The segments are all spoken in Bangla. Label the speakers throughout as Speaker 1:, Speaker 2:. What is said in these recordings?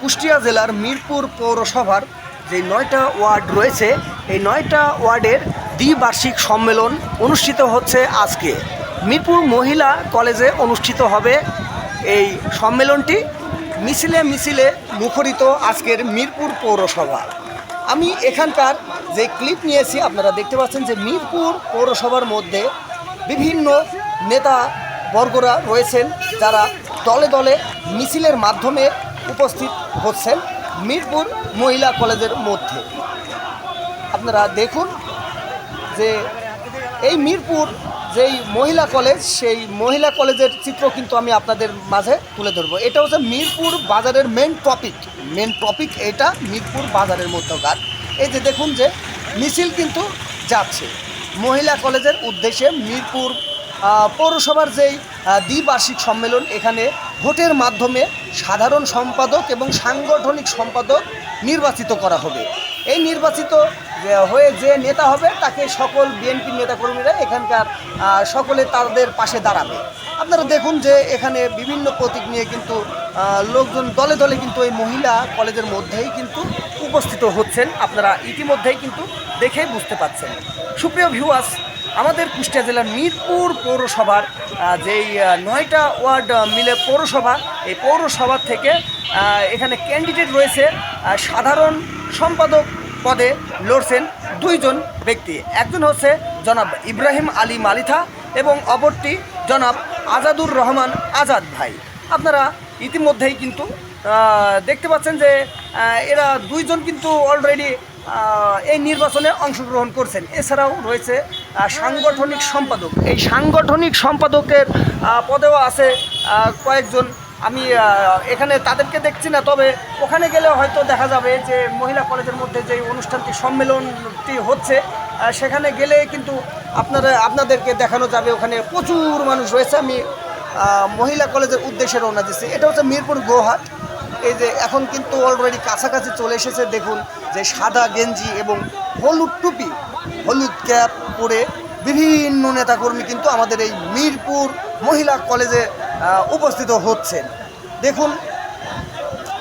Speaker 1: কুষ্টিয়া জেলার মিরপুর পৌরসভার যে নয়টা ওয়ার্ড রয়েছে, এই নয়টা ওয়ার্ডের দ্বিবার্ষিক সম্মেলন অনুষ্ঠিত হচ্ছে আজকে। মিরপুর মহিলা কলেজে অনুষ্ঠিত হবে এই সম্মেলনটি। মিছিলে মিছিলে মুখরিত আজকের মিরপুর পৌরসভা। আমি এখানকার যে ক্লিপ নিয়েছি, আপনারা দেখতে পাচ্ছেন যে মিরপুর পৌরসভার মধ্যে বিভিন্ন নেতা বর্গরা রয়েছেন, যারা দলে দলে মিছিলের মাধ্যমে উপস্থিত হচ্ছেন মিরপুর মহিলা কলেজের মধ্যে। আপনারা দেখুন যে এই মিরপুর যেই মহিলা কলেজ, সেই মহিলা কলেজের চিত্র কিন্তু আমি আপনাদের মাঝে তুলে ধরবো। এটা হচ্ছে মিরপুর বাজারের মেন টপিক মেন টপিক এটা মিরপুর বাজারের মধ্যকার এই যে দেখুন যে মিছিল কিন্তু যাচ্ছে। মহিলা কলেজের উদ্দেশ্যে মিরপুর পৌরসভার যেই দ্বিবার্ষিক সম্মেলন, এখানে ভোটের মাধ্যমে সাধারণ সম্পাদক এবং সাংগঠনিক সম্পাদক নির্বাচিত করা হবে। এই নির্বাচিত হয়ে যে নেতা হবে, তাকে সকল বিএনপির নেতাকর্মীরা এখানকার সকলে তাদের পাশে দাঁড়াবে। আপনারা দেখুন যে, এখানে বিভিন্ন প্রতীক নিয়ে কিন্তু লোকজন দলে দলে কিন্তু এই মহিলা কলেজের মধ্যেই কিন্তু উপস্থিত হচ্ছেন। আপনারা ইতিমধ্যেই কিন্তু দেখে বুঝতে পাচ্ছেন। সুপ্রিয় ভিউয়ার্স আমাদের কুষ্টিয়া জেলার মিরপুর পৌরসভার যেই নয়টা ওয়ার্ড মিলে পৌরসভা, এই পৌরসভা থেকে এখানে ক্যান্ডিডেট রয়েছে সাধারণ সম্পাদক পদে লড়ছেন দুইজন ব্যক্তি। একজন হচ্ছে জনাব ইব্রাহিম আলী মালিথা এবং অপরটি জনাব আজাদুর রহমান আজাদ ভাই। আপনারা ইতিমধ্যেই কিন্তু দেখতে পাচ্ছেন যে এরা দুইজন কিন্তু অলরেডি এই নির্বাচনে অংশগ্রহণ করছেন। এছাড়াও রয়েছে সাংগঠনিক সম্পাদক। এই সাংগঠনিক সম্পাদকের পদেও আছে কয়েকজন। আমি এখানে তাদেরকে দেখছি না, তবে ওখানে গেলে হয়তো দেখা যাবে যে মহিলা কলেজের মধ্যে যে অনুষ্ঠানটি, সম্মেলনটি হচ্ছে সেখানে গেলে কিন্তু আপনারা, আপনাদেরকে দেখানো যাবে। ওখানে প্রচুর মানুষ রয়েছে। আমি মহিলা কলেজের উদ্দেশ্যে রওনা দিচ্ছি। এটা হচ্ছে মিরপুর গোহাট এই যে এখন কিন্তু অলরেডি কাছাকাছি চলে এসেছে, দেখুন যে সাদা গেঞ্জি এবং হলুদ টুপি, হলুদ ক্যাপ পরে বিভিন্ন নেতাকর্মী কিন্তু আমাদের এই মিরপুর মহিলা কলেজে উপস্থিত হচ্ছেন। দেখুন,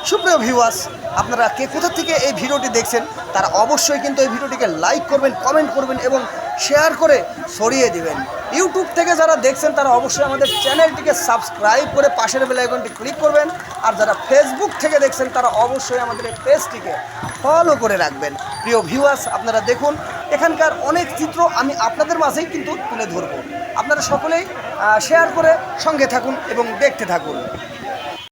Speaker 1: সুপ্রিয় ভিউয়ার্স আপনারা কে কোথা থেকে এই ভিডিওটি দেখছেন, তারা অবশ্যই কিন্তু এই ভিডিওটিকে লাইক করবেন কমেন্ট করবেন এবং শেয়ার করে ছড়িয়ে দিবেন। ইউটিউব থেকে যারা দেখছেন, তারা অবশ্যই আমাদের চ্যানেলটিকে সাবস্ক্রাইব করে পাশের বেলাইকনটি ক্লিক করবেন। আর যারা ফেসবুক থেকে দেখছেন, তারা অবশ্যই আমাদের এই পেজটিকে ফলো করে রাখবেন। প্রিয় ভিউয়ার্স আপনারা দেখুন, এখানকার অনেক চিত্র আমি আপনাদের মাঝেই কিন্তু তুলে ধরব। আপনারা সকলেই শেয়ার করে সঙ্গে থাকুন এবং দেখতে থাকুন।